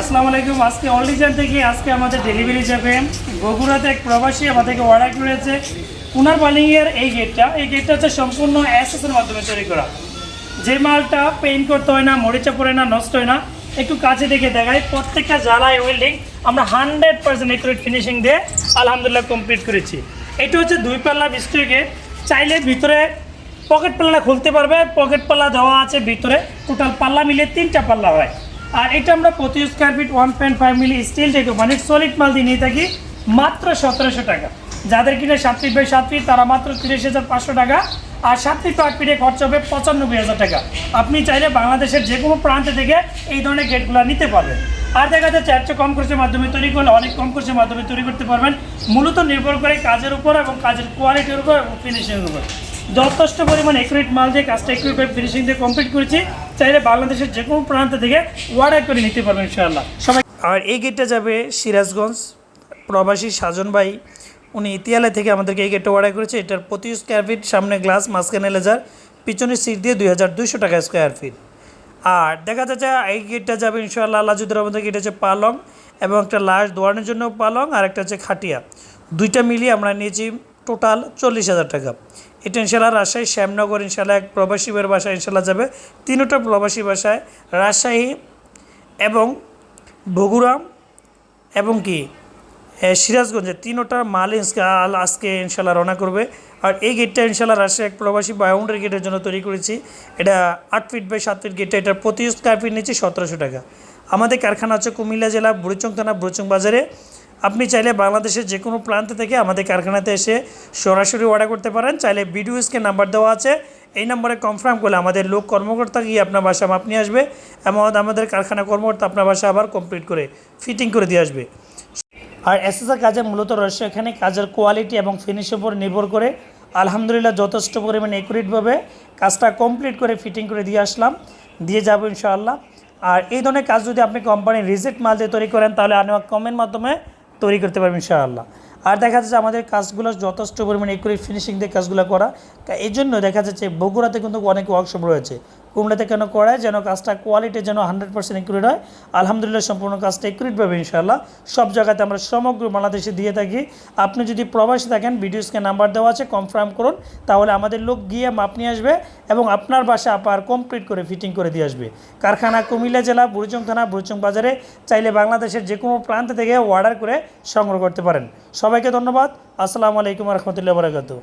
আসসালামু আলাইকুম। আজকে অলিজান থেকে আজকে আমাদের ডেলিভারি যাবে। বগুড়াতে এক প্রবাসী আমাদেরকে অর্ডার করেছে। কুনার বালিংয়ের এই গেটটা এই গেটটা হচ্ছে সম্পূর্ণ অ্যাসেসের মাধ্যমে তৈরি করা। যে মালটা পেইন্ট করতে হয় না, মরিচা পড়ে না, নষ্ট হয় না, একটু কাছে দেখে দেখায় প্রত্যেকটা জ্বালায় ওয়েল্ডিং আমরা হান্ড্রেড পার্সেন্ট একুরেট ফিনিশিং দিয়ে আলহামদুলিল্লাহ কমপ্লিট করেছি। এটা হচ্ছে দুই পাল্লা বিস্ট্রি গেট চাইলে ভিতরে পকেট পাল্লা খুলতে পারবে। পকেট পাল্লা দেওয়া আছে ভিতরে। টোটাল পাল্লা মিলে তিনটা পাল্লা হয়। আর এটা আমরা প্রতি square feet one point five milli steel থেকে মানে সলিড মাল দিয়ে নিয়ে থাকি মাত্র সতেরোশো টাকা। যাদের কিনে সাত ফিট বাই সাত ফিট তারা মাত্র তিরিশ হাজার পাঁচশো টাকা। আর সাত ফিট আট ফিটে খরচ হবে পঁচানব্বই হাজার টাকা। আপনি চাইলে বাংলাদেশের যে কোনো প্রান্ত থেকে এই ধরনের গেটগুলো নিতে পারবেন। আর দেখা যাচ্ছে একটা কম খরচের মাধ্যমে তৈরি করলে অনেক কম খরচের মাধ্যমে তৈরি করতে পারবেন। মূলত নির্ভর করে কাজের উপর এবং কাজের কোয়ালিটির উপর এবং ফিনিশিংয়ের উপর। যথেষ্ট পরিমাণ একুরেট মাল দিয়ে কাজটা একুরেট ফিনিশিং দিয়ে কমপ্লিট করেছি। চাইলে বাংলাদেশের যে কোনো প্রান্ত থেকে অর্ডার করে নিতে পারবেন ইনশাআল্লাহ। সবাই আর এই গেটটা যাবে সিরাজগঞ্জ। প্রবাসী সাজন ভাই, উনি ইতিয়ালা থেকে আমাদেরকে এই গেটটা অর্ডার করেছে। এটার প্রতি স্কোয়ার ফিট সামনে গ্লাস মাঝখানে লেজার পিছনের সিট দিয়ে দুই হাজার দুইশো টাকা স্কোয়ার ফিট আর দেখা যাচ্ছে, এই গেটটা যাবে ইনশাআল্লাহ আল্লাহ যদি আমাদের গেট হচ্ছে পালং এবং একটা লাশ দোয়ানোর জন্য পালং আর একটা হচ্ছে খাটিয়া। দুইটা মিলিয়ে আমরা নিয়েছি টোটাল চল্লিশ হাজার টাকা। এটা ইনশাল্লাহ রাজশাহী শ্যামনগর ইনশাল্লাহ এক প্রবাসীদের বাসায় ইনশাল্লাহ যাবে। তিনোটা প্রবাসী বাসায় রাজশাহী এবং বগুড়া এবং কি? এ, সিরাজগঞ্জে তিনোটার মাল আল আজকে ইনশাল্লাহ রওনা করবে। আর এই গেটটা ইনশাল্লাহ রাজশাহী এক প্রবাসী বাউন্ডারি গেটের জন্য তৈরি করেছি। এটা আট ফিট বাই সাত ফিট গেটটা এটার প্রতি স্কোয়ার ফিট নিচ্ছে সতেরোশো টাকা। আমাদের কারখানা আছে কুমিল্লা জেলা বুড়িচং থানা বুড়িচং বাজারে। আপনি চাইলে বাংলাদেশের যে কোনো প্রান্ত থেকে আমাদের কারখানাতে এসে সরাসরি অর্ডার করতে পারেন। চাইলে বিডিওসকে নাম্বার দেওয়া আছে। এই নম্বরে কনফার্ম করলে আমাদের লোক কর্মকর্তা গিয়ে আপনার বাসা মাপ নিয়ে আসবে এবং আমাদের কারখানা কর্মকর্তা আপনার বাসা আবার কমপ্লিট করে ফিটিং করে দিয়ে আসবে। আর এসএসআর কাজে মূলত রহস্য এখানে, কাজের কোয়ালিটি এবং ফিনিশের উপর নির্ভর করে। আলহামদুলিল্লাহ যথেষ্ট পরিমাণে একুরেটভাবে কাজটা কমপ্লিট করে ফিটিং করে দিয়ে আসলাম, দিয়ে যাব ইনশাআল্লাহ। আর এই ধরনের কাজ যদি আপনি কোম্পানির রিজেক্ট মাল দিয়ে তৈরি করেন, তাহলে আনোয়া কমের মাধ্যমে তৈরি করতে পারবেন ইনশাআল্লাহ। আর দেখা যাচ্ছে আমাদের কাজগুলো যথেষ্ট পরিমাণে একুরেট ফিনিশিং দিয়ে কাজগুলো করা। এই জন্য দেখা যাচ্ছে বগুড়াতে কিন্তু অনেক ওয়ার্কশপ রয়েছে। কুমড়াতে কেন করায় যেন কাজটা কোয়ালিটি যেন হান্ড্রেড পার্সেন্ট একুরেট হয়। আলহামদুলিল্লাহ, সম্পূর্ণ কাজটা একুরেট পাবে ইনশাআল্লাহ। সব জায়গাতে আমরা সমগ্র বাংলাদেশে দিয়ে থাকি। আপনি যদি প্রবাসী থাকেন ভিডিওসকে নাম্বার দেওয়া আছে কনফার্ম করুন। তাহলে আমাদের লোক গিয়ে মাপ নিয়ে আসবে এবং আপনার বাসা আপার কমপ্লিট করে ফিটিং করে দিয়ে আসবে। কারখানা কুমিল্লা জেলা, বুড়িচং থানা, বুড়িচং বাজারে চাইলে বাংলাদেশের যে কোনো প্রান্ত থেকে অর্ডার করে সংগ্রহ করতে পারেন। সবাইকে ধন্যবাদ। আসসালামু আলাইকুম রহমতুল্লাহ বারাকাতু